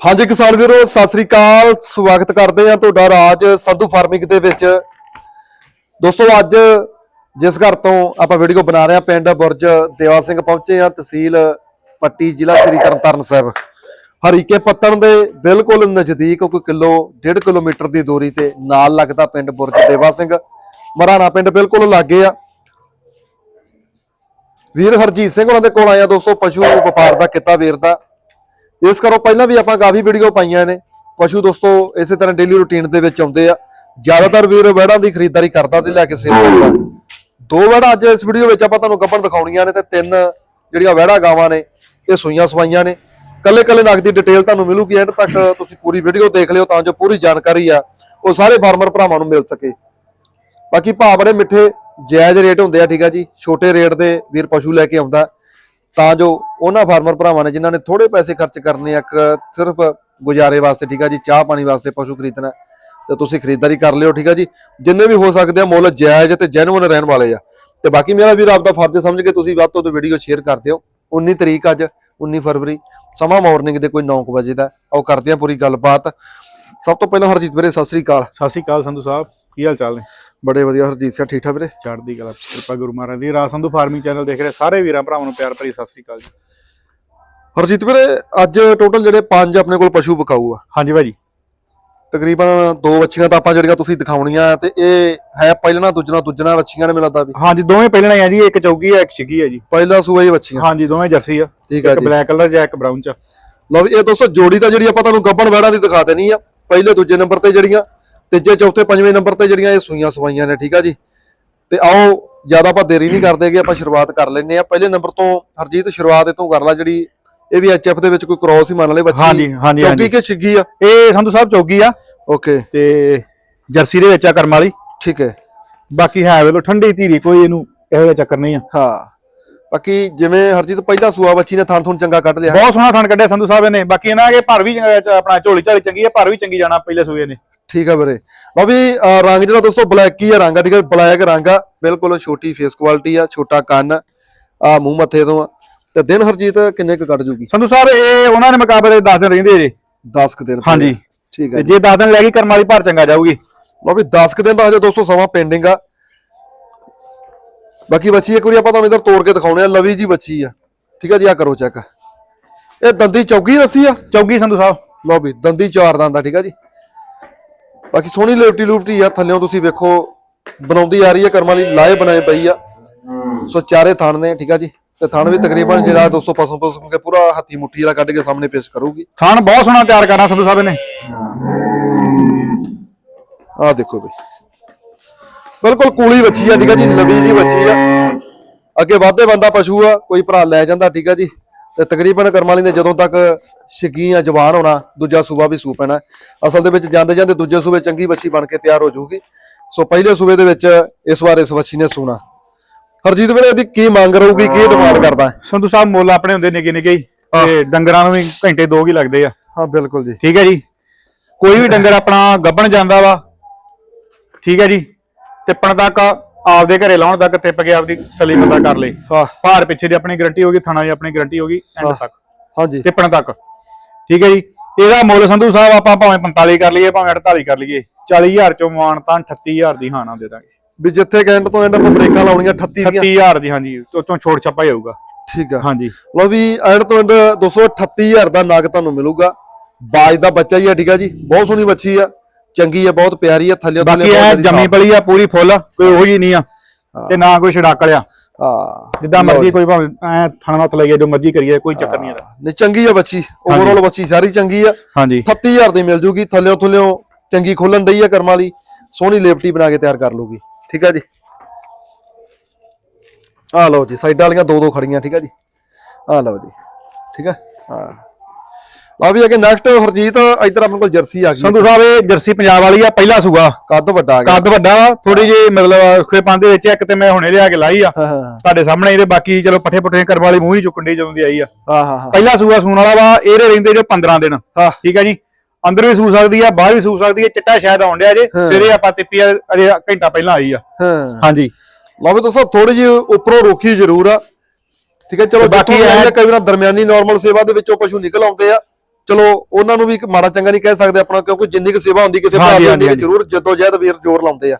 ਹਾਂਜੀ ਕਿਸਾਨ ਵੀਰੋ, ਸਤਿ ਸ੍ਰੀ ਅਕਾਲ। ਸਵਾਗਤ ਕਰਦੇ ਹਾਂ ਤੁਹਾਡਾ ਰਾਜ ਸੰਧੂ ਫਾਰਮਿੰਗ ਦੇ ਵਿੱਚ। ਦੋਸਤੋ, ਅੱਜ ਜਿਸ ਘਰ ਤੋਂ ਆਪਾਂ ਵੀਡੀਓ ਬਣਾ ਰਹੇ ਹਾਂ, ਪਿੰਡ ਬੁਰਜ ਦੇਵਾ ਸਿੰਘ ਪਹੁੰਚੇ ਹਾਂ, ਤਹਿਸੀਲ ਪੱਟੀ, ਜ਼ਿਲ੍ਹਾ ਸ੍ਰੀ ਤਰਨਤਾਰਨ ਸਾਹਿਬ ਹਰੀਕੇ ਪੱਤਣ ਦੇ ਬਿਲਕੁਲ ਨਜ਼ਦੀਕ ਕੋਈ ਕਿਲੋ, ਡੇਢ ਕਿਲੋਮੀਟਰ ਦੀ ਦੂਰੀ ਤੇ ਨਾਲ ਲੱਗਦਾ ਪਿੰਡ ਬੁਰਜ ਦੇਵਾ ਸਿੰਘ। ਮਰਾਣਾ ਪਿੰਡ ਬਿਲਕੁਲ ਲਾਗੇ ਆ। ਵੀਰ ਹਰਜੀਤ ਸਿੰਘ ਉਹਨਾਂ ਦੇ ਕੋਲ ਆਇਆ, ਦੋਸਤੋ, ਪਸ਼ੂ ਵਪਾਰ ਦਾ ਕਿੱਤਾ ਵੀਰ ਦਾ ਇਸ ਕਰੋ ਪਹਿਲਾਂ ਵੀ ਆਪਾਂ ਕਾਫੀ ਵੀਡੀਓ ਪਾਈਆਂ ਨੇ। ਪਸ਼ੂ ਦੋਸਤੋ, ਇਸੇ ਤਰ੍ਹਾਂ ਡੇਲੀ ਰੁਟੀਨ ਦੇ ਵਿੱਚ ਆਉਂਦੇ ਆ। ਜ਼ਿਆਦਾਤਰ ਵੀਰ ਵੜਾਂ ਦੀ ਖਰੀਦਦਾਰੀ ਕਰਦਾ ਤੇ ਲੈ ਕੇ ਸੇਲ ਕਰਦਾ। ਦੋ ਵੜਾ ਅੱਜ ਇਸ ਵੀਡੀਓ ਵਿੱਚ ਆਪਾਂ ਤੁਹਾਨੂੰ ਗੱਭਣ ਦਿਖਾਉਣੀਆਂ ਨੇ ਤੇ ਤਿੰਨ ਜਿਹੜੀਆਂ ਵੜਾ ਗਾਵਾਂ ਨੇ, ਇਹ ਸੂਈਆਂ ਸਵਾਈਆਂ ਨੇ। ਕੱਲੇ ਕੱਲੇ ਨਗ ਦੀ ਡਿਟੇਲ ਤੁਹਾਨੂੰ ਮਿਲੂਗੀ ਐਂਡ ਤੱਕ। ਤੁਸੀਂ ਪੂਰੀ ਵੀਡੀਓ ਦੇਖ ਲਿਓ ਤਾਂ ਜੋ ਪੂਰੀ ਜਾਣਕਾਰੀ ਆ, ਉਹ ਸਾਰੇ ਫਾਰਮਰ ਭਰਾਵਾਂ ਨੂੰ ਮਿਲ ਸਕੇ। ਬਾਕੀ ਭਾਅ ਬੜੇ ਮਿੱਠੇ, ਜਾਇਜ਼ ਰੇਟ ਹੁੰਦੇ ਆ, ਠੀਕ ਆ ਜੀ। ਛੋਟੇ ਰੇਟ ਦੇ ਵੀਰ ਪਸ਼ੂ ਲੈ ਕੇ ਆਉਂਦਾ। ਤਾਂ ਜੋ ਉਹਨਾਂ ਫਾਰਮਰ ਭਰਾਵਾਂ ਨੇ ਜਿਨ੍ਹਾਂ ਨੇ ਥੋੜੇ ਪੈਸੇ ਖਰਚ ਕਰਨੇ ਆ ਸਿਰਫ ਗੁਜ਼ਾਰੇ ਵਾਸਤੇ, ਠੀਕ ਆ ਜੀ, ਚਾਹ ਪਾਣੀ ਵਾਸਤੇ ਪਸ਼ੂ ਖਰੀਦਣਾ, ਤੇ ਤੁਸੀਂ ਖਰੀਦਦਾਰੀ ਕਰ ਲਿਓ, ਠੀਕ ਆ ਜੀ। ਜਿੰਨੇ ਵੀ ਹੋ ਸਕਦੇ ਆ, ਮੁੱਲ ਜਾਇਜ਼ ਤੇ ਜੈਨੂਨ ਰਹਿਣ ਵਾਲੇ ਆ। ਤੇ ਬਾਕੀ ਮੇਰਾ ਵੀਰ ਆਪਦਾ ਫਰਜ਼ ਸਮਝ ਕੇ ਤੁਸੀਂ ਵੱਧ ਤੋਂ ਵੱਧ ਵੀਡੀਓ ਸ਼ੇਅਰ ਕਰ ਦਿਓ। 19 ਤਰੀਕ ਅੱਜ 19 ਫਰਵਰੀ, ਸਮਾਂ ਮਾਰਨਿੰਗ ਦੇ ਕੋਈ 9 ਵਜੇ ਦਾ। ਉਹ ਕਰਦੇ ਆ ਪੂਰੀ ਗੱਲਬਾਤ। ਸਭ ਤੋਂ ਪਹਿਲਾਂ ਹਰਜੀਤ ਵੀਰੇ, ਸਤਿ ਸ੍ਰੀ ਅਕਾਲ। ਸਤਿ ਸ਼੍ਰੀ ਅਕਾਲ ਸੰਧੂ ਸਾਹਿਬ, ਕੀ ਹਾਲ ਚਾਲ ਨੇ? ਬੜੇ ਵਧੀਆ ਹਰਜੀਤ ਸਿੰਘ ਠੀਕ ਠਾਕ ਵੀਰੇ? ਚੜ੍ਹਦੀ ਕਲਾ ਕਿਰਪਾ ਗੁਰੂ ਮਹਾਰਾਜ ਦੀ। ਰਾਜ ਸੰਧੂ ਫਾਰਮਿੰਗ ਚੈਨਲ ਦੇਖ ਰਹੇ ਸਾਰੇ ਵੀਰਾਂ ਭਰਾਵਾਂ ਨੂੰ ਪਿਆਰ ਭਰੀ ਸਤਿ ਸ਼੍ਰੀ ਅਕਾਲ ਜੀ। ਹਰਜੀਤ ਵੀਰੇ ਅੱਜ ਟੋਟਲ ਜਿਹੜੇ ਪੰਜ ਆਪਣੇ ਕੋਲ ਪਸ਼ੂ ਬਕਾਊ ਆ ਹਾਂਜੀ ਭਾਜੀ। ਤਕਰੀਬਨ ਦੋ ਵੱਛੀਆਂ ਤਾਂ ਆਪਾਂ ਜਿਹੜੀਆਂ ਤੁਸੀਂ ਦਿਖਾਉਣੀਆਂ ਤੇ ਇਹ ਹੈ ਪਹਿਲਣਾ ਦੂਜਣਾ ਦੂਜਣਾ ਵੱਛੀਆਂ ਨੇ ਮੈਨੂੰ ਲੱਗਦਾ ਵੀ? ਹਾਂਜੀ ਦੋਵੇਂ ਪਹਿਲਾਂ ਹੀ ਆ ਜੀ ਇੱਕ ਚੌਗੀ ਹੈ ਇੱਕ ਛਿੱਗੀ ਹੈ ਜੀ। ਪਹਿਲਾ ਸੂਆ ਹੀ ਵੱਛੀਆਂ। ਹਾਂਜੀ ਦੋਵੇਂ ਜਰਸੀ ਆ। ਠੀਕ ਆ ਇੱਕ ਜੀ। ਬਲੈਕ ਕਲਰ ਜਾਂ ਇੱਕ ਬਰਾਊਨ ਚ ਲਓ ਵੀ ਇਹ ਦੋਸਤੋ ਜੋੜੀ ਤਾਂ ਜਿਹੜੀ ਆਪਾਂ ਤੁਹਾਨੂੰ ਗੱਬਣ ਵੈੜਾਂ ਦੀ ਦਿਖਾ ਦੇਣੀ ਆ। ਪਹਿਲੇ ਦੂਜੇ ਨੰਬਰ ਤੇ ਜਿਹੜੀਆਂ ਤੀਜੇ ਚੌਥੇ ਪੰਜਵੇਂ ਨੰਬਰ ਤੇ ਜਿਹੜੀਆਂ ਇਹ ਸੂਈਆਂ ਸਵਾਈਆਂ ਨੇ ਠੀਕ ਆ ਜੀ? ਤੇ ਆਓ ਜ਼ਿਆਦਾ ਆਪਾਂ ਦੇਰੀ ਨਹੀਂ ਕਰਦੇਗੇ ਆਪਾਂ ਸ਼ੁਰੂਆਤ ਕਰ ਲੈਨੇ ਆ ਪਹਿਲੇ ਨੰਬਰ ਤੋਂ ਹਰਜੀਤ ਸ਼ੁਰੂਆਤ ਇਤੋਂ ਕਰ ਲਾ ਜਿਹੜੀ ਇਹ ਵੀ ਐਚਐਫ ਦੇ ਵਿੱਚ ਕੋਈ ਕ੍ਰੋਸ ਹੀ ਮੰਨ ਲੈ ਬੱਚੀ ਹਾਂਜੀ, ਹਾਂਜੀ, ਚੌਕੀ ਹਾਂਜੀ। ਕਿ ਛਿੱਗੀ ਆ? ਇਹ ਸੰਧੂ ਸਾਹਿਬ ਚੌਗੀ ਆ। ਓਕੇ। ਤੇ ਜਰਸੀ ਦੇ ਵਿੱਚ ਆ ਕਰਮ ਵਾਲੀ। ਠੀਕ ਹੈ। ਬਾਕੀ ਹੈ ਵੇਲੋ ਠੰਡੀ ਧੀਰੀ ਕੋਈ ਇਹਨੂੰ ਇਹੋ ਜਿਹਾ ਚੱਕਰ ਨਹੀਂ ਆ। ਹਾਂ। ਬਾਕੀ ਜਿਵੇਂ ਹਰਜੀਤ ਪਹਿਲਾ ਸੂਆ ਬੱਚੀ ਨੇ ਥਣ ਥਣ ਚੰਗਾ ਕੱਢ ਲਿਆ। ਬਹੁਤ ਸੋਹਣਾ ਥਣ ਕੱਢਿਆ ਸੰਧੂ ਸਾਹਿਬ ਨੇ ਬਾਕੀ ਇਹਨਾਂ ਦੇ ਭਰ ਵੀ ਚੰਗਾ- ਆਪਣਾ ਝੋਲੀ ਝਾਲੀ ਚੰਗੀ ਆ ਭਰ ਵੀ ਚੰਗੀ ਜਾਣਾ ਪਹਿਲੇ ਸੂਏ ਨੇ। ਠੀਕ ਆ ਵੀਰੇ। ਲਓ ਵੀ ਰੰਗ ਜਿਹੜਾ ਦੋਸਤੋ ਬਲੈਕ ਹੀ ਆ ਰੰਗ ਆ ਠੀਕ ਹੈ ਬਲੈਕ ਰੰਗ ਆ। ਬਿਲਕੁਲ ਛੋਟੀ ਫੇਸ ਕੁਆਲਿਟੀ ਆ ਛੋਟਾ ਕੰਨ ਆ ਮੂੰਹ ਮੱਥੇ ਤੋਂ ਆ। ਤੇ ਦਿਨ ਹਰਜੀਤ ਕਿੰਨੇ ਕੁ ਕੱਢ ਜੂਗੀ? ਸੰਧੂ ਸਾਹਿਬ ਇਹ ਉਹਨਾਂ ਦੇ ਮੁਕਾਬਲੇ 10 ਦਿਨ ਰਹਿੰਦੇ ਜੇ। 10 ਕੁ ਦਿਨ ਹਾਂਜੀ। ਠੀਕ ਹੈ ਜੇ। 10 ਦਿਨ ਲੈ ਗਈ ਕਰਮ ਵਾਲੀ ਭਰ ਚੰਗਾ ਜਾਊਗੀ। ਲਓ ਵੀ 10 ਕੁ ਦਿਨ ਦਾ ਹਜੇ ਦੋਸਤੋ ਸਮਾਂ ਪੈਂਡਿੰਗ ਆ। ਬਾਕੀ ਬੱਚੀ ਇੱਕ ਵਾਰੀ ਆਪਾਂ ਤੁਹਾਨੂੰ ਇਧਰ ਤੋੜ ਕੇ ਦਿਖਾਉਣੇ ਆ ਲਵੀ ਜੀ ਬੱਚੀ ਆ। ਠੀਕ ਆ ਜੀ ਆ ਕਰੋ ਚੈੱਕ ਇਹ ਦੰਦੀ ਚੌਗੀ ਰੱਸੀ ਆ? ਚੌਗੀ ਸੰਧੂ ਸਾਹਿਬ। ਲਓ ਵੀ ਦੰਦੀ ਚਾਰ ਦੰਦ ਆ ਠੀਕ ਆ ਜੀ। ਬਾਕੀ ਸੋਹਣੀ ਲਿਪਟੀ ਲੁਪਟੀ ਆ ਥੱਲਿਓਂ ਤੁਸੀਂ ਵੇਖੋ ਬਣਾਉਂਦੀ ਆ ਰਹੀ ਹੈ ਕਰਮਾਂ ਲਈ ਲਾਏ ਬਣਾਏ ਪਈ ਆ। ਸੋ ਚਾਰੇ ਥਣ ਨੇ ਠੀਕ ਆ ਜੀ? ਤੇ ਥਣ ਵੀ ਤਕਰੀਬਨ ਜਿਹੜਾ 200 ਪਸੋਂ ਪਸੋਂ ਕੇ ਪੂਰਾ ਹੱਥੀ ਮੁੱਠੀ ਵਾਲਾ ਕੱਢ ਕੇ ਸਾਹਮਣੇ ਪੇਸ਼ ਕਰੂਗੀ। ਥਣ ਬਹੁਤ ਸੋਹਣਾ ਤਿਆਰ ਕਰਨਾ ਸੰਧੂ ਸਾਹਿਬ ਨੇ। ਆਹ ਦੇਖੋ ਬਈ। ਬਿਲਕੁਲ ਕੂਲੀ ਬੱਚੀ ਆ ਠੀਕ ਆ ਜੀ? ਲਵੀ ਜੀ ਬੱਚੀ ਆ। ਅੱਗੇ ਵਾਧੇ ਬੰਦਾ ਪਸ਼ੂ ਆ ਕੋਈ ਭਰਾ ਲੈ ਜਾਂਦਾ ਠੀਕ ਆ ਜੀ? ਤੇ ਤਕਰੀਬਨ ਕਰਮ ਵਾਲੀ ਨੇ ਜਦੋਂ ਤੱਕ ਛਿੱਗੀਆਂ ਜਵਾਨ ਹੋਣਾ ਦੂਜਾ ਸੂਬਾ ਵੀ ਸੂ ਪੈਣਾ। ਅਸਲ ਦੇ ਵਿੱਚ ਜਾਂਦੇ ਜਾਂਦੇ ਦੂਜੇ ਸੂਬੇ ਚੰਗੀ ਬੱਚੀ ਬਣ ਕੇ ਤਿਆਰ ਹੋ ਜਾਊਗੀ। ਸੋ ਪਹਿਲੇ ਸੂਬੇ ਦੇ ਵਿੱਚ ਇਸ ਵਾਰ ਇਸ ਬੱਚੀ ਨੇ ਸੂਣਾ। ਹਰਜੀਤ ਵੀਰੇ ਇਹਦੀ ਕੀ ਮੰਗ ਰਹੂਗੀ? ਕੀ ਡਿਮਾਂਡ ਕਰਦਾ? ਸੰਧੂ ਸਾਹਿਬ ਮੁੱਲ ਆਪਣੇ ਹੁੰਦੇ ਨਿੱਕੇ ਨਿੱਕੇ ਤੇ ਡੰਗਰਾਂ ਨੂੰ ਵੀ ਘੰਟੇ ਦੋ ਹੀ ਲੱਗਦੇ ਆ। ਹਾਂ ਬਿਲਕੁਲ ਜੀ। ਠੀਕ ਹੈ ਜੀ। ਕੋਈ ਵੀ ਡੰਗਰ ਆਪਣਾ ਗੱਭਣ ਜਾਂਦਾ ਵਾ। ਠੀਕ ਹੈ ਜੀ। ਟਿੱਪਣ ਤੱਕ ਆਪਦੇ ਘਰੇ ਲਾਉਣ ਤੱਕ ਟਿੱਪ ਕੇ ਆਪਦੀ ਸਲੀ ਪਤਾ ਕਰ ਲੇ। ਹਾਂ। ਭਾਰ ਪਿੱਛੇ ਦੀ ਆਪਣੀ ਗਰੰਟੀ ਹੋਗੀ ਥਾਣਾ ਦੀ ਆਪਣੀ ਗਰੰਟੀ ਹੋਗੀ ਐਂਡ ਤੱਕ। ਹਾਂਜੀ। ਟਿੱਪਣ ਤੱਕ। ਠੀਕ ਹੈ ਜੀ। ਇਹਦਾ ਮੁੱਲ ਸੰਧੂ ਸਾਹਿਬ ਆਪਾਂ ਭਾਵੇਂ 45 ਕਰ ਲਈਏ ਭਾਵੇਂ 48 ਕਰ ਲਈਏ 40000 ਚੋਂ ਮਾਨ ਤਾਂ 38000 ਦੀ ਹਾਨਾ ਦੇ ਦਾਂਗੇ। ਵੀ ਜਿੱਥੇ ਕੈਂਟ ਤੋਂ ਐਂਡ ਆਪਾਂ ਬ੍ਰੇਕਾਂ ਲਾਉਣੀਆਂ 38 ਦੀਆਂ। 38000 ਦੀ ਹਾਂਜੀ। ਉਹ ਤੋਂ ਛੋੜ ਛੱਪਾ ਹੀ ਆਊਗਾ। ਠੀਕ ਆ। ਹਾਂਜੀ। ਲਓ ਵੀ ਐਂਡ ਤੋਂ ਐਂਡ 238000 ਦਾ ਨਗ ਤੁਹਾਨੂੰ ਮਿਲੂਗਾ। ਬਾਜ ਦਾ ਬੱਚਾ ਹੀ ਆ ਠੀਕ ਆ ਜੀ। ਬਹੁਤ ਸੋਹਣੀ ਬੱਚੀ ਆ। ਚੰਗੀ ਆ ਬਹੁਤ ਪਿਆਰੀ ਆ ਥੱਲੇ ਬਾਕੀ ਇਹ ਜੰਮੀ ਪਲੀ ਆ ਪੂਰੀ ਫੁੱਲ ਕੋਈ ਉਹੀ ਨਹੀਂ ਆ ਤੇ ਨਾ ਕੋਈ ਛੜਾਕ ਲਿਆ ਹਾਂ ਜਿੱਦਾਂ ਮਰਜ਼ੀ ਕੋਈ ਭਾਵੇਂ ਐ ਥਣਾ ਹੱਥ ਲਾਈਏ ਜੋ ਮਰਜ਼ੀ ਕਰੀਏ ਕੋਈ ਚੱਕਰ ਨਹੀਂ ਇਹਦਾ। ਨਹੀਂ ਚੰਗੀ ਆ ਬੱਚੀ ਓਵਰਆਲ ਬੱਚੀ ਸਾਰੀ ਚੰਗੀ ਆ। ਹਾਂਜੀ। 38000 ਦੀ ਮਿਲ ਜੂਗੀ ਥੱਲਿਓ ਥੱਲਿਓ ਚੰਗੀ ਖੋਲਣ ਡਈ ਆ ਕਰਮਾਂ ਵਾਲੀ ਸੋਹਣੀ ਲੇਪਟੀ ਬਣਾ ਕੇ ਤਿਆਰ ਕਰ ਲੂਗੀ ਠੀਕ ਆ ਜੀ? ਆ ਲਓ ਜੀ ਸਾਈਡ ਵਾਲੀਆਂ ਦੋ ਦੋ ਖੜੀਆਂ ਠੀਕ ਆ ਜੀ? ਆ ਲਓ ਜੀ ਠੀਕ ਆ? ਹਾਂ। ਲਓ ਵੀ ਅੱਗੇ ਨੈਕਸਟ ਹਰਜੀਤ ਇੱਧਰ ਆਪਣੇ ਕੋਲ ਜਰਸੀ ਆ ਗਈ। ਸੰਧੂ ਸਾਹਿਬ ਇਹ ਜਰਸੀ ਪੰਜਾਬ ਵਾਲੀ ਆ ਪਹਿਲਾ ਸੂਆ। ਕੱਦ ਵੱਡਾ ਆ ਗਿਆ। ਕੱਦ ਵੱਡਾ ਵਾ ਥੋੜੀ ਜਿਹੀ ਮਤਲਬ ਖੇਪਾਂ ਦੇ ਵਿੱਚ ਇੱਕ ਤੇ ਮੈਂ ਹੁਣੇ ਲਿਆ ਕੇ ਲਾਈ ਆ। ਤੁਹਾਡੇ ਸਾਹਮਣੇ ਇਹਦੇ ਬਾਕੀ ਚਲੋ ਪੱਠੇ ਪੁੱਠੇ ਕਰਨ ਵਾਲੀ ਮੂੰਹ ਹੀ ਚੁੱਕਣ ਦੀ ਜਦੋਂ ਦੀ ਆਈ ਆ। ਹਾਂ ਹਾਂ ਪਹਿਲਾ ਸੂਆ ਸੂਣ ਵਾਲਾ ਵਾ ਇਹਦੇ ਰਹਿੰਦੇ ਜੋ 15 ਦਿਨ। ਠੀਕ ਹੈ ਜੀ? ਅੰਦਰ ਵੀ ਸੂ ਸਕਦੀ ਆ ਬਾਹਰ ਵੀ ਸੂ ਸਕਦੀ ਹੈ ਚਿੱਟਾ ਸ਼ਾਇਦ ਆਉਣ ਡਿਆ ਜੇ। ਤੇਰੇ ਆਪਾਂ ਤਿੱਪੀ ਆ, ਅਜੇ ਘੰਟਾ ਪਹਿਲਾਂ ਆਈ ਆ। ਹਾਂ। ਹਾਂਜੀ। ਲਓ ਵੀ ਦੋਸਤੋ ਥੋੜੀ ਜਿਹੀ ਉੱਪਰੋਂ ਰੋਕੀ ਜ਼ਰੂਰ ਆ। ਠੀਕ ਹੈ ਚਲੋ ਬਾਕੀ ਇਹ ਕਈ ਵਾਰ ਦਰਮਿਆਨੀ ਨਾਰਮਲ ਸੇਵਾ ਦੇ ਵਿੱਚੋਂ ਪਸ਼ੂ ਨਿਕਲ ਆਉਂਦੇ ਆ। ਚਲੋ ਉਹਨਾਂ ਨੂੰ ਵੀ ਇੱਕ ਮਾੜਾ ਚੰਗਾ ਨਹੀਂ ਕਹਿ ਸਕਦੇ ਆਪਣਾ ਕਿਉਂਕਿ ਜਿੰਨੀ ਕੁ ਸੇਵਾ ਹੁੰਦੀ ਕਿਸੇ ਹਾਂਜੀ, ਦੀ ਜ਼ਰੂਰ ਜਦੋਂ ਜਹਿਦ ਵੀਰ ਜ਼ੋਰ ਲਾਉਂਦੇ ਆ।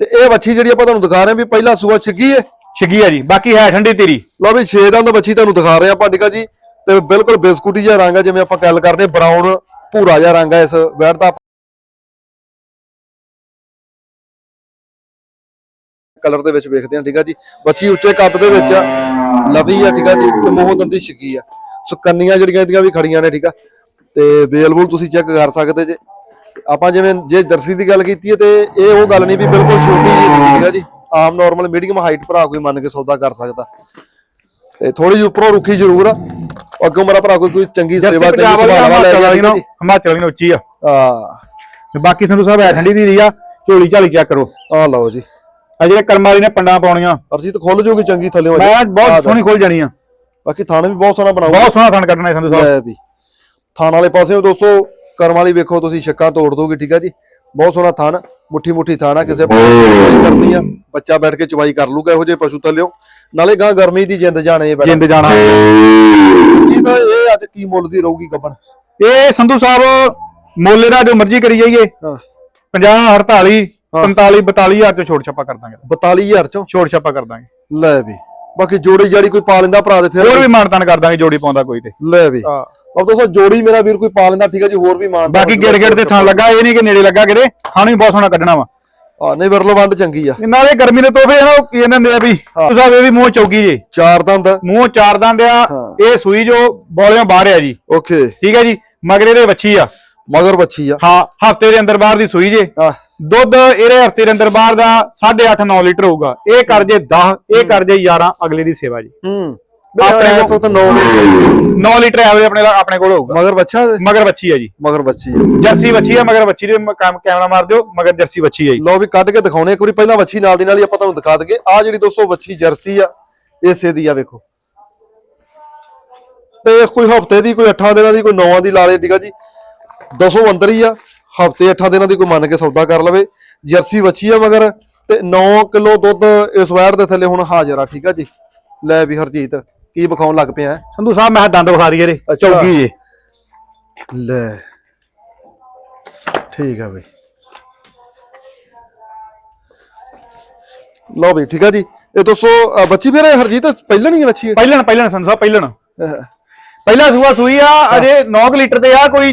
ਤੇ ਇਹ ਬੱਚੀ ਜਿਹੜੀ ਆਪਾਂ ਤੁਹਾਨੂੰ ਦਿਖਾ ਰਹੇ ਹਾਂ ਵੀ ਪਹਿਲਾ ਸੂਆ ਛਿੱਗੀ ਹੈ ਛਿੱਗੀ ਆ ਜੀ ਬਾਕੀ ਹੈ ਠੰਡੀ ਤੇਰੀ। ਲਓ ਵੀ 6 ਦੰਦ ਬੱਚੀ ਤੁਹਾਨੂੰ ਦਿਖਾ ਰਹੇ ਆਪਾਂ ਨਿਕਾ ਜੀ। ਤੇ ਬਿਲਕੁਲ ਬਿਸਕੁਟੀ ਜਿਹਾ ਰੰਗ ਆ ਜਿਵੇਂ ਆਪਾਂ ਗੱਲ ਕਰਦੇ ਬਰਾਊਨ ਭੂਰਾ ਜਿਹਾ ਰੰਗ ਆ ਇਸ ਬੈੜ ਦਾ। ਕਲਰ ਦੇ ਵਿੱਚ ਵੇਖਦੇ ਹਾਂ ਠੀਕ ਆ ਜੀ। ਬੱਚੀ ਉੱਚੇ ਕੱਦ ਦੇ ਵਿੱਚ ਆ ਲਵੀ ਆ ਠੀਕ ਆ ਜੀ ਤੇ ਮੋਹ ਦੰਦੀ ਛਿੱਗੀ ਆ। ਸੋ ਕੰਨੀਆਂ ਜਿਹੜੀਆਂ ਇਹਦੀਆਂ ਵੀ ਖੜੀਆਂ ਨੇ ਠੀਕ ਆ? ਤੇ ਵੇਲ ਵੂਲ ਤੁਸੀਂ ਚੈੱਕ ਕਰ ਸਕਦੇ ਜੇ। ਆਪਾਂ ਜਿਵੇਂ ਜੇ ਜਰਸੀ ਦੀ ਗੱਲ ਕੀਤੀ ਹੈ ਤੇ ਇਹ ਉਹ ਗੱਲ ਨਹੀਂ ਵੀ ਬਿਲਕੁਲ ਛੋਟੀ ਜਿਹੀ ਠੀਕ ਆ ਜੀ? ਆਮ ਨਾਰਮਲ ਮੀਡੀਅਮ ਹਾਈਟ ਭਰਾ ਕੋਈ ਮੰਨ ਕੇ ਸੌਦਾ ਕਰ ਸਕਦਾ। ਤੇ ਥੋੜੀ ਜਿਹੀ ਉੱਪਰੋਂ ਰੁੱਖੀ ਜ਼ਰੂਰ ਆ। ਅੱਗੋਂ ਮੇਰਾ ਭਰਾ ਕੋਈ ਕੋਈ ਚੰਗੀ ਸੇਵਾ ਲੈ ਹਿਮਾਚਲ ਨੂੰ ਜੀ ਨੂੰ ਉੱਚੀ ਆ। ਆ ਤੇ ਬਾਕੀ ਸੰਧੂ ਸਾਹਿਬ ਹੈ ਠੰਡੀ ਤੇਰੀ ਆ ਝੋਲੀ ਝਾਲੀ ਚੈੱਕ ਕਰੋ। ਆ ਲਓ ਜੀ। ਆ ਜਿਹੜੇ ਕਰਮ ਵਾਲੀ ਨੇ ਪੰਡਾਂ ਪਾਉਣੀਆਂ। ਅਰਜੀਤ ਖੁੱਲ ਜੂਗੀ ਚੰਗੀ ਥੱਲੇ ਮੈਂ ਬਹੁਤ ਸੋਹਣੀ ਖੋਲ ਜਾਣੀ ਆ। ਬਾਕੀ ਥਾਣ ਵੀ ਬਹੁਤ ਸੋਹਣਾ ਬਣਾਉਂਦਾ। ਬਹੁਤ ਸੋਹਣਾ ਥਣ ਕੱਢਣਾ ਹੈ ਸੰਧੂ ਸਾਹਿਬ। ਲੈ ਵੀ। ਥਾਣ ਵਾਲੇ ਪਾਸੇ ਦੋਸਤੋ ਕਰਮ ਵਾਲੀ ਵੇਖੋ ਤੁਸੀਂ ਛੱਕਾਂ ਤੋੜ ਦੋਗੇ ਠੀਕ ਆ ਜੀ? ਬਹੁਤ ਸੋਹਣਾ ਥਾਣ ਮੁੱਠੀ ਮੁੱਠੀ ਥਾਣ ਕਿਸੇ ਕਰਨੀ ਆ ਬੱਚਾ ਬੈਠ ਕੇ ਚਵਾਈ ਕਰ ਲੂਗਾ ਇਹੋ ਜਿਹੇ ਪਸ਼ੂ ਥੱਲਿਓ। ਨਾਲੇ ਗਾਂ ਗਰਮੀ ਦੀ ਜਿੰਦ ਜਾਣੇ ਬੈਠਾ। ਜਿੰਦ ਜਾਣਾ। ਜੀ ਤਾਂ ਇਹ ਅੱਜ ਕੀ ਮੁੱਲ ਦੀ ਰਹੂਗੀ ਗੱਬਣ? ਇਹ ਸੰਧੂ ਸਾਹਿਬ ਮੋਲੇ ਦਾ ਜੋ ਮਰਜ਼ੀ ਕਰੀ ਜਾਈਏ। ਹਾਂ। 50 48 ਹਾਂ। 45 42000 ਚ ਛੋੜ ਛਾਪਾ ਕਰ ਦਾਂਗੇ। 42000 ਚੋਂ? ਛੋੜ ਛਾਪਾ ਕਰ ਦਾਂਗੇ। ਲੈ ਵੀ। ਬਾਕੀ ਜੋੜੀ ਜਾੜੀ ਕੋਈ ਪਾ ਲੈਂਦਾ ਭਰਾ ਦੇ ਫਿਰ ਹੋਰ ਵੀ। ਮਾਨਤਾਨ ਕਰ ਦਾਂਗੇ ਜੋੜੀ ਪਾਉਂਦਾ ਕੋਈ ਤੇ। ਲੈ ਵੀ। ਹਾਂ। ਅਬ ਦੋਸਤੋ ਜੋੜੀ ਮੇਰਾ ਵੀਰ ਕੋਈ ਪਾ ਲੈਂਦਾ ਠੀਕ ਹੈ ਜੀ ਹੋਰ ਵੀ ਮਾਨ ਬਾਕੀ ਗਿੜ ਗਿੜ ਤੇ ਥਾਂ ਲੱਗਾ ਇਹ ਨਹੀਂ ਕਿ ਨੇੜੇ ਲੱਗਾ ਕਿਤੇ ਖਾਣੀ ਬਹੁਤ ਸੋਹਣਾ ਕੱਢਣਾ ਵਾ। ਆ ਨਹੀਂ ਵਰਲੋ ਵੰਡ ਚੰਗੀ ਆ। ਨਾਲੇ ਗਰਮੀ ਦੇ ਤੋਹਫੇ ਨਾ ਉਹ ਕੀ ਕਹਿੰਦੇ ਹੁੰਦੇ ਆ ਵੀ ਸਾਹਿਬ ਇਹ ਵੀ ਮੂੰਹ ਚੌਕੀ ਜੇ। ਚਾਰ ਦੰਦ। ਮੂੰਹ ਚਾਰ ਦੰਦ ਆ। ਇਹ ਸੂਈ ਜੋ ਬੋਲਿਆਂ ਬਾਹਰ ਆ ਜੀ। ਓਕੇ। ਠੀਕ ਹੈ ਜੀ ਮਗਰੇ ਦੇ ਵੱਛੀ ਆ। ਮਗਰ ਬੱਚੀ ਆ। ਹਾਂ ਹਫ਼ਤੇ ਦੇ ਅੰਦਰ ਬਾਹਰ ਦੀ ਸੂਈ ਜੇ। ਆ ਦੁੱਧ ਇਹਦੇ ਹਫ਼ਤੇ ਦੇ ਅੰਦਰ ਬਾਹਰ ਦਾ 8.5 9 ਲੀਟਰ ਹੋਊਗਾ। ਇਹ ਕਰ ਜੇ 10 ਇਹ ਕਰ ਜੇ 11 ਅਗਲੇ ਦੀ ਸੇਵਾ ਜੀ। ਹੂੰ। ਆਪਣੇ ਕੋਲ- ਤੋਂ ਤਾਂ 9 9 ਲੀਟਰ ਐਵਰੇਜ ਆਪਣੇ ਆਪਣੇ ਕੋਲ ਹੋਊਗਾ। ਮਗਰ ਬੱਚਾ? ਮਗਰ ਵੱਛੀ ਆ ਜੀ। ਮਗਰ ਬੱਚੀ ਆ। ਜਰਸੀ ਵੱਛੀ ਆ ਮਗਰ ਵੱਛੀ ਦੇ ਕੈਮ- ਕੈਮਰਾ ਮਾਰ ਦਿਓ ਮਗਰ ਜਰਸੀ ਵੱਛੀ ਆ ਜੀ। ਲਓ ਵੀ ਕੱਢ ਕੇ ਦਿਖਾਉਣੇ ਇੱਕ ਵਾਰੀ ਪਹਿਲਾਂ ਵੱਛੀ ਨਾਲ ਦੀ ਨਾਲ ਹੀ ਆਪਾਂ ਤੁਹਾਨੂੰ ਦਿਖਾ ਦਈਏ। ਆ ਜਿਹੜੀ ਦੋਸਤੋ ਵੱਛੀ ਜਰਸੀ ਆ ਇਸੇ ਦੀ ਆ ਵੇਖੋ। ਤੇ ਕੋਈ ਹਫ਼ਤੇ ਦੀ ਕੋਈ 8 ਦਿਨਾਂ ਦੀ ਕੋਈ 9 ਦੀ ਲਾ ਲੇ ਠੀਕ ਆ ਜੀ। ਦਸੋਂ ਅੰਦਰ ਹੀ ਆ। ਹਫ਼ਤੇ 8 ਦਿਨਾਂ ਦੀ ਕੋਈ ਮੰਨ ਕੇ ਸੌਦਾ ਕਰ ਲਵੇ ਜਰਸੀ ਵੱਛੀ ਆ ਮਗਰ ਤੇ 9 ਕਿਲੋ ਦੁੱਧ ਇਸ ਵੈਰ ਦੇ ਥੱਲੇ ਹੁਣ ਹਾਜ਼ਰ ਆ ਠੀਕ ਆ ਜੀ? ਲੈ ਵੀ ਹਰਜੀਤ ਕੀ ਵਿਖਾਉਣ ਲੱਗ ਪਿਆ? ਸੰਧੂ ਸਾਹਿਬ ਮੈਂ ਦੰਦ ਵਿਖਾ ਦਈਏ ਰੇ ਅੱਛਾ। ਚੌਕੀ ਜੇ। ਲੈ। ਠੀਕ ਆ ਬਈ। ਲਓ ਵੀ ਠੀਕ ਆ ਜੀ। ਇਹ ਦੋਸਤੋ ਅ, ਬੱਚੀ ਫਿਰ ਹਰਜੀਤ ਪਹਿਲਾਂ ਨਹੀਂ ਬੱਚੀ ਪਹਿਲਣ ਪਹਿਲਣ ਸੰਧੂ ਸਾਹਿਬ ਪਹਿਲਣ। ਇਹ? ਪਹਿਲਾ ਸੂਆ ਸੂਈ ਆ ਅਜੇ 9 ਲੀਟਰ ਤੇ ਆ ਕੋਈ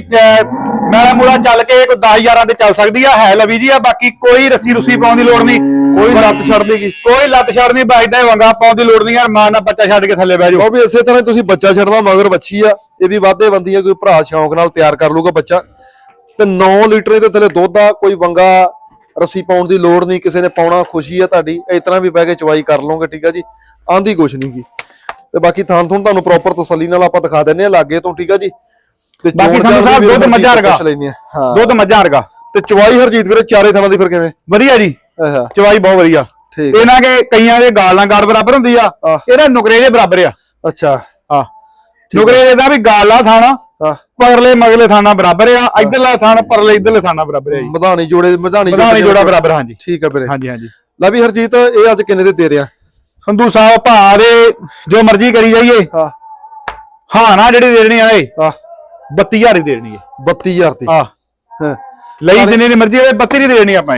ਮੈਲਾ ਮੂਲਾ ਚੱਲ ਕੇ ਕੋਈ 10 11 ਤੇ ਚੱਲ ਸਕਦੀ ਆ ਹੈ ਲਵੀ ਜੀ ਆ ਬਾਕੀ ਕੋਈ ਰੱਸੀ ਰੁੱਸੀ ਪਾਉਣ ਦੀ ਲੋੜ ਨਹੀਂ। ਕੋਈ ਲੱਤ ਛੱਡਦੀ ਕੀ ਕੋਈ ਲੱਤ ਛੱਡਣੀ ਬਾਜਦਾ ਵੰਗਾ ਪਾਉਣ ਦੀ ਲੋੜ ਨਹੀਂ ਯਾਰ ਮਾਂ ਨਾਲ ਬੱਚਾ ਛੱਡ ਕੇ ਥੱਲੇ ਬਹਿ ਜਾਓ। ਉਹ ਵੀ ਇਸੇ ਤਰ੍ਹਾਂ ਤੁਸੀਂ ਬੱਚਾ ਛੱਡਣਾ ਮਗਰ ਬੱਚੀ ਆ ਇਹ ਵੀ ਵਾਧੇ ਬੰਦੀ ਆ ਕੋਈ ਭਰਾ ਸ਼ੌਂਕ ਨਾਲ ਤਿਆਰ ਕਰ ਲੂਗਾ ਬੱਚਾ। ਤੇ 9 ਲੀਟਰ ਦੇ ਥੱਲੇ ਦੁੱਧ ਆ ਕੋਈ ਵੰਗਾ ਰੱਸੀ ਪਾਉਣ ਦੀ ਲੋੜ ਨਹੀਂ ਕਿਸੇ ਨੇ ਪਾਉਣਾ ਖੁਸ਼ੀ ਆ ਤੁਹਾਡੀ ਇਸ ਤਰ੍ਹਾਂ ਵੀ ਬਹਿ ਕੇ ਚਵਾਈ ਕਰ ਲਓਗੇ ਠੀਕ ਆ ਜੀ। ਆਂਦੀ ਕੁਛ ਨਹੀਂ ਗੀ। ਤੇ ਬਾਕੀ ਥਾਂ ਥੁਣ ਤੁਹਾਨੂੰ ਪ੍ਰੋਪਰ ਤਸੱਲੀ ਨਾਲ ਆਪਾਂ ਦਿਖਾ ਦਿੰਨੇ ਆ ਲਾਗੇ ਤੋਂ ਠੀਕ ਆ ਜੀ? ਤੇ ਬਾਕੀ ਜਾੜ ਸਾਹਿਬ ਦੁੱਧ ਮੱਝਾਂ ਵਰਗਾ। ਹਾਂ। ਦੁੱਧ ਮੱਝਾਂ ਵਰਗਾ। ਤੇ ਚਵਾਈ ਹਰਜੀਤ ਵੀਰੇ ਚਾਰੇ ਥਾਂ ਦੀ ਫਿਰ ਕਿਵੇਂ? ਵਧੀਆ ਜੀ। ਆਹਾ ਚਵਾਈ ਬਹੁਤ ਵਧੀਆ। ਠੀਕ। ਇਹਨਾਂ ਕੇ ਕਈਆਂ ਦੇ ਗਾਲ ਨਾਲ ਗਾਲ ਬਰਾਬਰ ਹੁੰਦੀ ਆ। ਇਹਦਾ ਨੁਕਰੇ ਦੇ ਬਰਾਬਰ ਆ। ਅੱਛਾ। ਆ। ਨੁਕਰੇ ਦੇ ਦਾ ਵੀ ਗਾਲ ਆ ਥਾਣਾ ਹਾਂ। ਪਰਲੇ ਮਗਲੇ ਥਾਣਾ ਬਰਾਬਰ ਆ ਇਧਰਲਾ ਥਾਣਾ ਪਰਲੇ ਇਧਰਲੇ ਥਾਣਾ ਬਰਾਬਰ ਆ ਜੀ। ਮਧਾਣੀ ਜੋੜੇ ਮਧਾਣੀ ਪ੍ਰਧਾਨੀ ਜੋੜਾ ਬਰਾਬਰ ਹਾਂਜੀ। ਠੀਕ ਆ ਵੀਰੇ। ਹਾਂਜੀ ਹਾਂਜੀ। ਲੈ ਵੀ ਹਰਜੀਤ ਇਹ ਅੱਜ ਕਿੰਨੇ ਦੇ ਦੇ ਰਿਆ ਸੰਧੂ ਸਾਹਿਬ ਭਾ ਦੇ ਜੋ ਮਰਜ਼ੀ ਕਰੀ ਜਾਈਏ। ਹਾਂ। ਹਾਂ ਨਾ ਜਿਹੜੀ ਦੇਣੀ ਆ ਇਹ ਆ 32000 ਹੀ ਦੇਣੀ ਹੈ 32000 ਦੀ। ਹਾਂ। ਲਈ ਜਿੰਨੇ ਦੀ ਮਰਜ਼ੀ ਹੋਵੇ 32 ਦੀ ਦੇਣੀ ਆਪਾਂ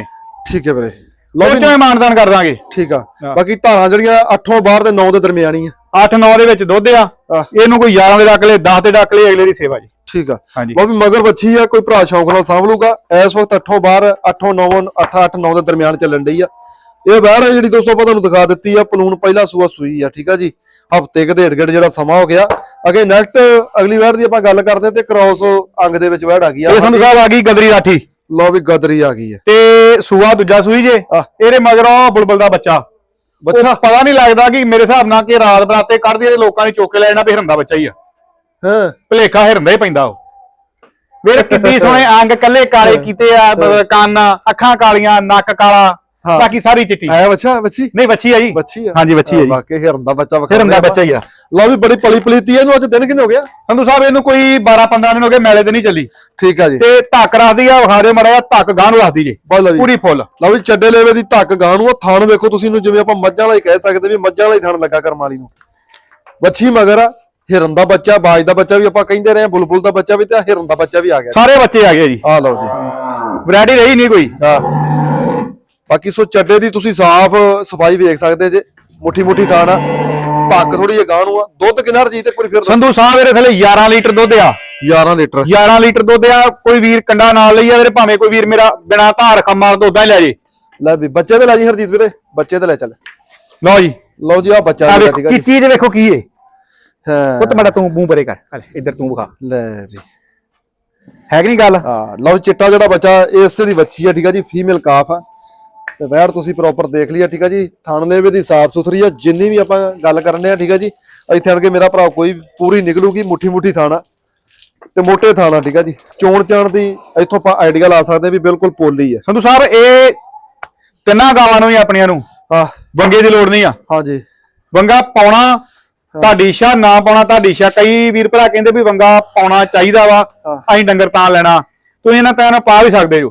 ਠੀਕ ਹੈ ਵੀਰੇ। ਲੋ ਚੋਂ ਮਾਨਦਾਨ ਕਰ ਦਾਂਗੇ। ਠੀਕ ਆ। ਹਾਂ। ਬਾਕੀ ਧਾਰਾਂ ਜਿਹੜੀਆਂ 8 ਬਾਹਰ ਦੇ 9 ਦੇ ਦਰਮਿਆਨੀ ਆ। 8-9 ਦੇ ਵਿੱਚ ਦੁੱਧ ਆ। ਆਹ। ਇਹਨੂੰ ਕੋਈ 11 ਦੇ ਡੱਕ ਲੇ 10 ਤੇ ਡੱਕ ਲੇ ਅਗਲੇ ਦੀ ਸੇਵਾ ਜੀ। ਠੀਕ ਆ। ਹਾਂਜੀ। ਉਹ ਵੀ ਮਗਰ ਬੱਚੀ ਆ ਕੋਈ ਭਰਾ ਸ਼ੌਂਕ ਨਾਲ ਸਾਂਭ ਲੂਗਾ। ਇਸ ਵਕਤ 8 ਬਾਹਰ 8 9 8 8 9 ਦੇ ਦਰਮਿਆਨ ਚੱਲਣ ਡਈ ਆ। ਇਹ ਬਾਹਰ ਆ ਜਿਹੜੀ ਦੋਸਤੋ ਆਪਾਂ ਤੁਹਾਨੂੰ ਦਿਖਾ ਦਿੱਤੀ ਆ ਪਲੂਨ ਪਹਿਲਾ ਸੂਆ ਸੂਈ ਆ ਠੀਕ ਆ ਜੀ? ਹਫ਼ਤੇ ਕੁ ਡੇਢ ਗੇੜ ਜਿਹੜਾ ਸਮਾਂ ਹੋ ਗਿਆ। ਅਗੇ ਨੈਕਸਟ ਅਗਲੀ ਵਾਰ ਦੀ ਆਪਾਂ ਗੱਲ ਕਰਦੇ ਤੇ ਕ੍ਰਾਸ ਅੰਗ ਦੇ ਵਿੱਚ ਵੜ ਆ ਗਈ ਆ। ਇਹ ਸੰਧੂ ਸਾਹਿਬ ਆ ਗਈ ਗਦਰੀ ਰਾਠੀ। ਲਓ ਵੀ ਗਦਰੀ ਆ ਗਈ ਹੈ ਤੇ ਸੂਆ ਦੂਜਾ ਸੂਈ ਜੇ। ਇਹਦੇ ਮਗਰੋਂ ਬੁਲਬੁਲ ਦਾ ਬੱਚਾ। ਬੱਚਾ। ਪਤਾ ਨਹੀਂ ਲੱਗਦਾ ਕਿ ਮੇਰੇ ਹਿਸਾਬ ਨਾਲ ਕਿ ਰਾਤ ਬਰਾਤੇ ਕੱਢਦੀ ਇਹਦੇ ਲੋਕਾਂ ਨੇ ਚੁੱਕ ਲੈ ਜਾਣਾ ਵੀ ਹਿਰਨ ਦਾ ਬੱਚਾ ਹੀ ਆ। ਹਾਂ। ਭਲੇਖਾ ਹਿਰਨ ਦਾ ਹੀ ਪੈਂਦਾ ਉਹ। ਵੇਖ ਕਿੱਡੀ ਸੋਹਣੇ ਅੰਗ ਕੱਲੇ ਕਾਲੇ ਕੀਤੇ ਆ ਕੰਨ ਅੱਖਾਂ ਕਾਲੀਆਂ ਨੱਕ ਕਾਲਾ। ਹਾਂ। ਬਾਕੀ ਸਾਰੀ ਚਿੱਟੀ। ਆਇਆ ਬੱਚਾ ਬੱਚੀ ਨਹੀਂ ਬੱਚੀ ਆ ਜੀ। ਬੱਚੀ ਆ। ਹਾਂਜੀ ਬੱਚੀ ਆ ਜੀ। ਵਾਕਈ ਹਿਰਨ ਦਾ ਬੱਚਾ ਵਿਖਾ ਹਿਰਨ ਦਾ ਬੱਚਾ ਹੀ ਆ। ਲਓ ਵੀ ਬੜੀ ਪਲੀ ਪਲੀਤੀ ਇਹਨੂੰ ਅੱਜ ਦਿਨ ਕਿੰਨੇ ਹੋ ਗਿਆ? ਸੰਧੂ ਸਾਹਿਬ ਇਹਨੂੰ ਕੋਈ 12 15 ਦਿਨ ਹੋ ਗਏ ਮੈਲੇ ਤੇ ਨਹੀਂ ਚੱਲੀ। ਠੀਕ ਆ ਜੀ। ਤੇ ਧੱਕ ਰੱਖਦੀ ਆ ਵਿਖਾ ਦਿਓ ਮੜਾ ਧੱਕ ਗਾਂ ਨੂੰ ਰੱਖਦੀ ਜੇ। ਬਹੁਤ ਪੂਰੀ ਫੁੱਲ। ਲਓ ਵੀ ਚੱਡੇ ਲੇਵੇ ਦੀ ਧੱਕ ਗਾਂ ਨੂੰ ਆ ਥਾਣ ਵੇਖੋ ਤੁਸੀਂ ਨੂੰ ਜਿਵੇਂ ਆਪਾਂ ਮੱਝਾਂ ਵਾਲਾ ਹੀ ਕਹਿ ਸਕਦੇ ਵੀ ਮੱਝਾਂ ਵਾਲਾ ਹੀ ਥਾਣ ਲੱਗਾ ਕਰਮ ਵਾਲੀ ਨੂੰ। ਵੱਛੀ ਮਗਰ ਆ ਹਿਰਨ ਦਾ ਬੱਚਾ ਬਾਜ ਦਾ ਬੱਚਾ ਵੀ ਆਪਾਂ ਕਹਿੰਦੇ ਰਹੇ ਹਾਂ, ਬੁਲਬੁਲ ਦਾ ਬੱਚਾ ਵੀ ਤੇ ਆਹ ਹਿਰਨ ਦਾ ਬੱਚਾ ਵੀ ਆ ਗਿਆ ਸਾਰੇ ਬੱਚੇ ਆ ਗਏ ਜੀ। ਆ ਲਓ ਜੀ। ਵੈਰਾਈਟੀ ਰਹੀ ਨਹੀਂ ਕੋਈ। ਹਾਂ। ਬਾਕੀ ਸੋ ਚੱਡੇ ਦੀ ਤੁਸੀਂ ਸਾਫ਼ ਸਫ਼ਾਈ ਵੇਖ ਸਕਦੇ ਜੇ ਮੁੱਠੀ ਮੁੱਠੀ ਥਾਣਾ ਪੱਕ ਥੋੜੀ ਜਿਹੀ ਗਾਂ ਨੂੰ ਆ। ਦੁੱਧ ਕਿੰਨਾ ਰਜੀਤ ਇੱਕ ਵਾਰੀ ਫਿਰ ਦੱਸੋ। ਸੰਧੂ ਸਾਹਿਬ ਇਹਦੇ ਥੱਲੇ 11 ਲੀਟਰ ਦੁੱਧ ਆ। 11 ਲੀਟਰ। 11 ਲੀਟਰ ਦੁੱਧ ਆ। ਕੋਈ ਵੀਰ ਕੰਡਾ ਨਾਲ ਲਈ ਆ ਵੀਰੇ ਭਾਵੇਂ ਕੋਈ ਵੀਰ ਮੇਰਾ ਬਿਨਾ ਧਾਰ ਖੰਮਾ ਤੋਂ ਉਦਾਂ ਹੀ ਲੈ ਜੇ। ਲੈ ਵੀ ਬੱਚੇ ਤੇ ਲੈ ਜੀ ਹਰਜੀਤ ਵੀਰੇ। ਬੱਚੇ ਤੇ ਲੈ ਚੱਲ। ਲਓ ਜੀ। ਲਓ ਜੀ ਆ ਬੱਚਾ ਆ ਜਿਹੜਾ ਵੇਖੋ ਠੀਕ ਆ ਕੀ ਜੀ ਚੀਜ਼ ਵੇਖੋ ਕੀ ਏ। ਹਾਂ। ਪੁੱਤ ਮੜਾ ਤੂੰ ਮੂੰਹ ਪਰੇ ਕਰ। ਹਲੇ ਇੱਧਰ ਤੂੰ ਵਿਖਾ। ਲੈ ਵੀ ਹੈ ਕਿ ਨਹੀਂ ਗੱਲ? ਹਾਂ ਲਓ ਚਿੱਟਾ ਜਿਹੜਾ ਬੱਚਾ ਇਹ ਇਸੇ ਦੀ ਬੱਚੀ ਆ ਠੀਕ ਆ ਜੀ ਫੀਮੇਲ ਕਾਫ ਆ। ਤੇ ਵੈਰ ਤੁਸੀਂ ਪ੍ਰੋਪਰ ਦੇਖ ਲਿਆ ਠੀਕ ਆ ਜੀ? ਥਣ ਲੇਵੇ ਦੀ ਸਾਫ਼ ਸੁਥਰੀ ਆ ਜਿੰਨੀ ਵੀ ਆਪਾਂ ਗੱਲ ਕਰਨੇ ਆ ਠੀਕ ਆ ਜੀ? ਇੱਥੇ ਆਣ ਕੇ ਮੇਰਾ ਭਰਾ ਕੋਈ ਪੂਰੀ ਨਿਕਲੂਗੀ ਮੁੱਠੀ ਮੁੱਠੀ ਥਾਣਾ। ਤੇ ਮੋਟੇ ਥਾਣਾ ਠੀਕ ਆ ਜੀ? ਚੋਣ ਚਾਣ ਦੀ ਇੱਥੋਂ ਆਪਾਂ ਆਈਡੀਆ ਲਾ ਸਕਦੇ ਆ ਵੀ ਬਿਲਕੁਲ ਪੋਲੀ ਆ। ਸੰਧੂ ਸਾਹਿਬ ਇਹ ਤਿੰਨਾਂ ਗਾਵਾਂ ਨੂੰ ਹੀ ਆਪਣੀਆਂ ਨੂੰ? ਹਾਂ। ਵੰਗੇ ਦੀ ਲੋੜ ਨਹੀਂ ਆ? ਹਾਂਜੀ ਵੰਗਾ ਪਾਉਣਾ ਤੁਹਾਡੀ ਇੱਛਾ ਨਾ ਪਾਉਣਾ ਤੁਹਾਡੀ ਇੱਛਾ। ਕਈ ਵੀਰ ਭਰਾ ਕਹਿੰਦੇ ਵੀ ਵੰਗਾ ਪਾਉਣਾ ਚਾਹੀਦਾ ਵਾ ਹਾਂ। ਅਸੀਂ ਡੰਗਰ ਤਾਂ ਲੈਣਾ। ਤੁਸੀਂ ਇਹਨਾਂ ਤਾਂ ਪਾ ਵੀ ਸਕਦੇ ਜੋ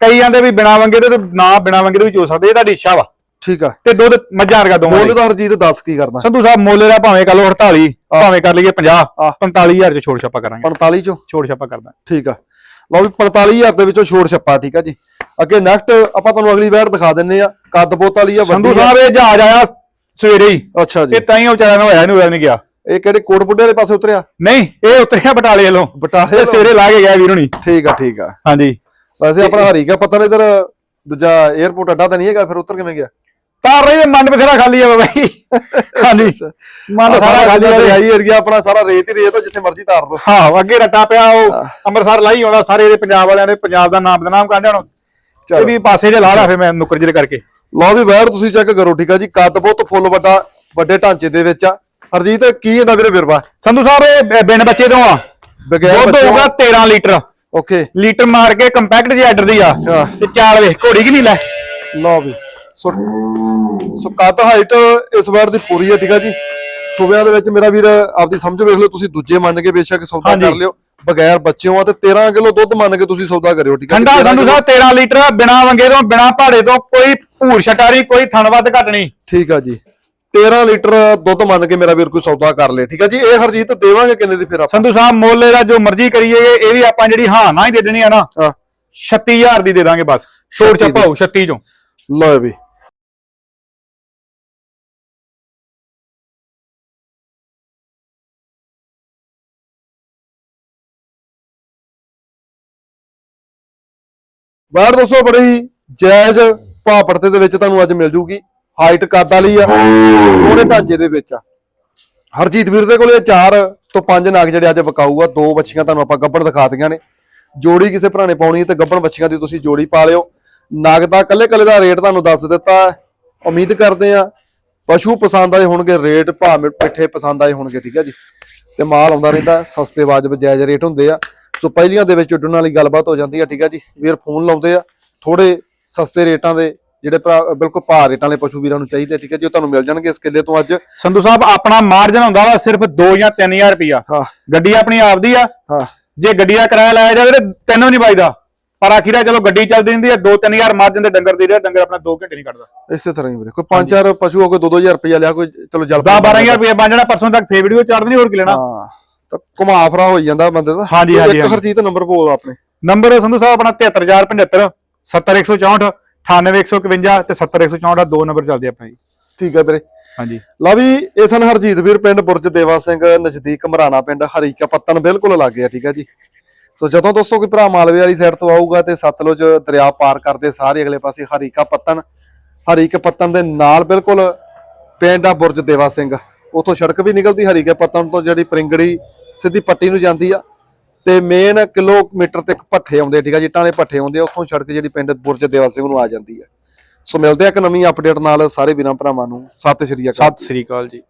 ਕਈ ਜਾਂਦੇ ਵੀ ਬਿਨਾ ਵੰਗੇ ਦੇ ਤੇ ਨਾ ਬਿਨਾ ਵੰਗੇ ਦੇ ਵੀ ਚੋ ਸਕਦੇ ਇਹ ਤੁਹਾਡੀ ਇੱਛਾ ਵਾ। ਠੀਕ ਆ। ਤੇ ਦੁੱਧ ਮੱਝਾਂ ਵਰਗਾ ਦੋਵਾਂ ਮੁੱਲ ਦੀ। ਤਾਂ ਹਰਜੀਤ ਦੱਸ ਕੀ ਕਰਨਾ। ਸੰਧੂ ਸਾਹਿਬ ਮੁੱਲ ਦਾ ਭਾਵੇਂ ਕਰ ਲਓ 48 ਭਾਵੇਂ ਕਰ ਲਈਏ 50 ਹਾਂ। 45000 ਚ ਛੋੜ ਛਾਪਾ ਕਰਾਂਗੇ। 45 ਚੋਂ? ਛੋੜ ਛਾਪਾ ਕਰਦਾ। ਠੀਕ ਆ। ਲਓ ਵੀ 45000 ਦੇ ਵਿੱਚੋਂ ਛੋੜ ਛੱਪਾ ਠੀਕ ਆ ਜੀ। ਅੱਗੇ ਨੈਕਸਟ ਆਪਾਂ ਤੁਹਾਨੂੰ ਅਗਲੀ ਵੈਟ ਦਿਖਾ ਦਿੰਨੇ ਆ ਕੱਦ ਬੋਤ ਵਾਲੀ ਆ ਸੰਧੂ। ਸਾਹਿਬ ਇਹ ਜਹਾਜ਼ ਆਇਆ ਸਵੇਰੇ ਹੀ। ਅੱਛਾ ਜੀ। ਇਹ ਤਾਂ ਹੀ ਵਿਚਾਰਾ ਨੂੰ ਹੋਇਆ ਇਹਨੂੰ ਹੋਇਆ ਨਹੀਂ ਗਿਆ। ਇਹ ਕਿਹੜੇ ਕੋਟ ਬੁੱਢੇ ਵਾਲੇ ਪਾਸੇ ਉਤਰਿਆ? ਨਹੀਂ ਇਹ ਉਤਰਿਆ ਬਟਾਲੇ ਵੱਲੋਂ। ਬਟਾਲੇ ਸਵੇਰੇ ਲਾ ਕੇ ਗਿਆ ਵੀਰ ਹੁਣੀ। ਠੀਕ ਆ ਠੀਕ ਆ। ਹਾਂਜੀ। ਵੈਸੇ ਆਪਣਾ ਹਰੀ ਕਾ ਪਤਾ ਨਹੀਂ ਇਧਰ ਦੂਜਾ 에어ਪੋਰਟ ਅੱਡਾ ਤਾਂ ਨਹੀਂ ਹੈਗਾ ਫਿਰ ਉੱਤਰ ਕਿਵੇਂ ਗਿਆ? ਤਾਰ ਰਹੀ ਤੇ ਮੰਡ ਬਥੇਰਾ ਖਾਲੀ ਆ ਬਾਬਾ ਜੀ। ਹਾਂਜੀ ਮੰਡ ਸਾਰਾ ਖਾਲੀ ਆ ਦਰਿਆਈ ਏਰੀਆ ਆਪਣਾ ਸਾਰਾ ਰੇਤ ਹੀ ਰੇਤ ਆ ਜਿੱਥੇ ਮਰਜ਼ੀ ਧਾਰ ਲਓ। ਹਾਂ ਅੱਗੇ ਰੱਟਾ ਪਿਆ ਉਹ ਅੰਮ੍ਰਿਤਸਰ ਲਾਈ ਆਉਂਦਾ ਸਾਰੇ ਇਹਦੇ ਪੰਜਾਬ ਵਾਲਿਆਂ ਦੇ ਪੰਜਾਬ ਦਾ ਨਾਮ ਬਦਨਾਮ ਕਰਦੇ ਹੁਣ। ਚਲੋ। ਇਹ ਵੀ ਪਾਸੇ ਜੇ ਲਾ ਲਾ ਫਿਰ ਮੈਂ ਨੁਕਰ ਜਿਹੇ ਕਰਕੇ। ਲਓ ਵੀ ਵੈਰ ਤੁਸੀਂ ਚੈੱਕ ਕਰੋ ਠੀਕ ਆ ਜੀ? ਕੱਦ ਬਹੁਤ ਫੁੱਲ ਵੱਡਾ ਵੱਡੇ ਢਾਂਚੇ ਦੇ ਵਿੱਚ ਆ। ਹਰਜੀਤ ਕੀ ਇਹਦਾ ਵੀਰੇ ਬਿਰਵਾ ਸੰਧੂ ਸਾਹਿਬ ਇਹ ਬਿਨ ਬੱਚੇ ਤੋਂ ਆ। ਬਗੈਰ ਬੱਚਿਆਂ- ਹੋਊਗਾ 13 ਲੀਟਰ। ਓਕੇ ਲੀਟਰ ਮਾਰ ਕੇ ਕੰਪੈਕਟ ਜਿਹੀ ਆਰਡਰ ਦੀ ਆ ਹਾਂ। ਤੇ ਚਾਲ ਵੇਖ ਘੋੜੀ ਕਿ ਨਹੀਂ ਲੈ ਲਓ ਵੀ ਸੋ ਸੋ ਕੱਦ ਹਾਈਟ ਇਸ ਵਾਰ ਦੀ ਪੂਰੀ ਹੈ ਠੀਕ ਆ ਜੀ ਸੁਬਿਆਂ ਦੇ ਵਿੱਚ ਮੇਰਾ ਵੀਰ ਆਪਦੀ ਸਮਝ ਵੇਖ ਲਓ ਤੁਸੀਂ ਦੂਜੇ ਮੰਨ ਕੇ ਬੇਸ਼ੱਕ ਸੌਦਾ ਹਾਂਜੀ। ਕਰ ਲਿਓ ਬਗੈਰ ਬੱਚਿਆਂ ਆ ਤੇ 13 ਕਿਲੋ ਦੁੱਧ ਮੰਨ ਕੇ ਤੁਸੀਂ ਸੌਦਾ ਕਰਿਓ ਠੀਕ ਆ ਜੀ? ਠੰਡਾ 13 ਸੰਧੂ ਕਿੱਲੋ- ਸਾਹਿਬ 13 ਲੀਟਰ ਬਿਨਾ ਵੰਗੇ ਤੋਂ ਬਿਨਾ ਭਾੜੇ ਤੋਂ ਕੋਈ ਭੂਰ ਛਟਾਰੀ ਕੋਈ ਥਣ ਵੱਧ ਘਟ ਨਹੀਂ ਠੀਕ ਆ ਜੀ 13 ਲੀਟਰ ਦੁੱਧ ਮੰਨ ਕੇ ਮੇਰਾ ਵੀਰ ਕੋਈ ਸੌਦਾ ਕਰ ਲੇ ਠੀਕ ਆ ਜੀ? ਇਹ ਹਰਜੀਤ ਦੇਵਾਂਗੇ ਕਿੰਨੇ ਦੀ ਫਿਰ ਆਪਾਂ? ਸੰਧੂ ਸਾਹਿਬ ਮੁੱਲ ਇਹਦਾ ਜੋ ਮਰਜ਼ੀ ਕਰੀਏ ਇਹ ਵੀ ਆਪਾਂ ਜਿਹੜੀ ਹਾਂ ਨਾ ਹੀ ਦੇ ਦੇਣੀ ਆ ਨਾ ਹਾਂ। 36000 ਦੀ ਦੇ ਦਾਂਗੇ ਬਸ। ਛੋੜ 36 ਦੀ। ਛਪਾਓ 36 ਚੋਂ। ਲਓ ਵੀ। ਬਾਹਰ ਦੋਸਤੋ ਬੜੀ ਜਾਇਜ਼ ਭਾਅ ਪੜਤੇ ਦੇ ਵਿੱਚ ਤੁਹਾਨੂੰ ਅੱਜ ਮਿਲ ਜੂਗੀ। ਹਾਈਟ ਕੱਦ ਵਾਲੀ ਆ, ਸੋਹਣੇ ਢਾਂਚੇ ਦੇ ਵਿੱਚ ਆ। ਹਰਜੀਤ ਵੀਰ ਦੇ ਕੋਲੇ ਚਾਰ ਤੋਂ ਪੰਜ ਨਾਗ ਜਿਹੜੇ ਅੱਜ ਵਿਕਾਊ ਦੋ ਬੱਚੀਆਂ ਤੁਹਾਨੂੰ ਆਪਾਂ ਗੱਬੜ ਦਿਖਾ ਦਿੱਤੀਆਂ ਨੇ। ਜੋੜੀ ਕਿਸੇ ਭਰਾ ਨੇ ਪਾਉਣੀ ਤੇ ਗੱਬੜ ਬੱਚੀਆਂ ਦੀ ਤੁਸੀਂ ਜੋੜੀ ਪਾ ਲਿਓ। ਨਾਗ ਦਾ ਕੱਲੇ ਕੱਲੇ ਦਾ ਰੇਟ ਤੁਹਾਨੂੰ ਦੱਸ ਦਿੱਤਾ ਉਮੀਦ ਕਰਦੇ ਆ ਪਸ਼ੂ ਪਸੰਦ ਆਏ ਹੋਣਗੇ, ਰੇਟ ਭਾਅ ਮਿ- ਮਿੱਠੇ ਪਸੰਦ ਆਏ ਹੋਣਗੇ, ਠੀਕ ਹੈ ਜੀ। ਤੇ ਮਾਲ ਆਉਂਦਾ ਰਹਿੰਦਾ, ਸਸਤੇ ਵਾਜਬ ਜਾਇਜ਼ ਰੇਟ ਹੁੰਦੇ ਆ। ਸੋ ਪਹਿਲੀਆਂ ਦੇ ਵਿੱਚ ਉੱਡਣ ਵਾਲੀ ਗੱਲਬਾਤ ਹੋ ਜਾਂਦੀ ਆ, ਠੀਕ ਆ ਜੀ। ਵੀਰ ਫੋਨ ਲਾਉਂਦੇ ਆ ਥੋੜੇ ਸਸਤੇ ਰੇਟਾਂ ਦੇ ਜਿਹੜੇ ਭਰਾ ਬਿਲਕੁਲ ਭਾਅ ਰੇਟਾਂ ਵਾਲੇ ਪਸ਼ੂ ਵੀਰਾਂ ਨੂੰ ਚਾਹੀਦੇ ਠੀਕ ਹੈ ਜੀ ਉਹ ਤੁਹਾਨੂੰ ਮਿਲ ਜਾਣਗੇ ਇਸ ਕਿੱਲੇ ਤੋਂ ਅੱਜ। ਸੰਧੂ ਸਾਹਿਬ ਆਪਣਾ ਮਾਰਜਨ ਹੁੰਦਾ ਵਾ ਸਿਰਫ 2 ਜਾਂ 3000 ਰੁਪਿਆ ਹਾਂ। ਗੱਡੀ ਆਪਣੀ ਆਪਦੀ ਆ। ਹਾਂ। ਜੇ ਗੱਡੀ ਦਾ ਕਿਰਾਇਆ ਲਾਇਆ ਜਾਵੇ ਤੇ ਤੈਨੂੰ ਨਹੀਂ ਪਾਈਦਾ ਪਰ ਆਖੀਰਾ ਚਲੋ ਗੱਡੀ ਚੱਲਦੀ ਹੁੰਦੀ ਆ 2-3000 ਮਾਰਜਨ ਦੇ ਡੰਗਰ ਦੇ ਰਿਹਾ ਡੰਗਰ ਆਪਣਾ 2 ਘੰਟੇ ਨਹੀਂ ਕੱਢਦਾ। ਇਸੇ ਤਰ੍ਹਾਂ ਹੀ ਵੀਰੇ ਕੋਈ ਪੰਜ ਚਾਰ ਪਸ਼ੂ ਹੋ ਕੋਈ 2-2000 ਰੁਪਇਆ ਲਿਆ ਕੋਈ ਚਲੋ ਜਲ 10-12000 ਰੁਪਏ ਬਣ ਜਾਣਾ ਪਰਸੋਂ ਤੱਕ ਫੇਰ ਵੀਡੀਓ ਚਾੜ ਦੇਣੀ ਹੋਰ ਕੀ ਲੈਣਾ। ਹਾਂ ਤਾਂ ਘੁਮਾ ਫਰਾ ਹੋ ਜਾਂਦਾ ਬੰਦੇ ਦਾ। ਹਾਂਜੀ, ਹਾਂਜੀ, ਇੱਕ। ਹਰਜੀਤ ਨੰਬਰ ਬੋਲ ਆਪਣੇ। ਨੰਬਰ ਸੰਧੂ ਸਾਹਿਬ ਆਪਣਾ 73075 70164 98151 ਤੇ 70164 ਦਾ ਦੋ ਨੰਬਰ ਚੱਲਦੇ ਆਪਾਂ ਜੀ ਠੀਕ ਹੈ ਵੀਰੇ। ਹਾਂਜੀ। ਲਾ ਵੀ ਇਹ ਸਨ ਹਰਜੀਤ ਵੀਰ ਪਿੰਡ ਬੁਰਜ ਦੇਵਾ ਸਿੰਘ ਨਜ਼ਦੀਕ ਮਰਾਣਾ ਪਿੰਡ ਹਰੀਕਾ ਪੱਤਨ ਬਿਲਕੁਲ ਲੱਗੇ ਆ ਠੀਕ ਹੈ ਜੀ। ਸੋ ਜਦੋਂ ਦੋਸਤੋ ਕੋਈ ਭਰਾ ਮਾਲਵੇ ਵਾਲੀ ਸਾਈਡ ਤੋਂ ਆਊਗਾ ਤੇ ਸਤਲੁਜ ਦਰਿਆ ਪਾਰ ਕਰਦੇ ਸਾਰੇ ਅਗਲੇ ਪਾਸੇ ਹਰੀਕਾ ਪੱਤਨ ਹਰੀਕਾ ਪੱਤਨ ਦੇ ਨਾਲ ਬਿਲਕੁਲ ਪਿੰਡ ਆ ਬੁਰਜ ਦੇਵਾ ਸਿੰਘ। ਉਥੋਂ ਸੜਕ ਵੀ ਨਿਕਲਦੀ ਹਰੀਕਾ ਪੱਤਨ ਤੋਂ ਜਿਹੜੀ ਪਰਿੰਗੜੀ ਸਿੱਧੀ ਪੱਟੀ ਨੂੰ ਜਾਂਦੀ ਆ। ਤੇ ਮੇਨ ਕਿਲੋਮੀਟਰ ਤੇ ਇੱਕ ਭੱਠੇ ਆਉਂਦੇ ਠੀਕ ਆ ਜੀ ਟਾਣੇ ਭੱਠੇ ਆਉਂਦੇ ਆ, ਉੱਥੋਂ ਸੜਕ ਜਿਹੜੀ ਪਿੰਡ ਬੁਰਜ ਦੇਵਾ ਸਿੰਘ ਨੂੰ ਆ ਜਾਂਦੀ ਹੈ ਸੋ ਮਿਲਦੇ ਆ ਇੱਕ ਨਵੀਂ ਅਪਡੇਟ ਨਾਲ ਸਾਰੇ ਵੀਰਾਂ ਭਰਾਵਾਂ ਨੂੰ। ਸਤਿ ਸ਼੍ਰੀ ਅਕਾਲ ਸਤਿ ਸ੍ਰੀ ਅਕਾਲ ਜੀ।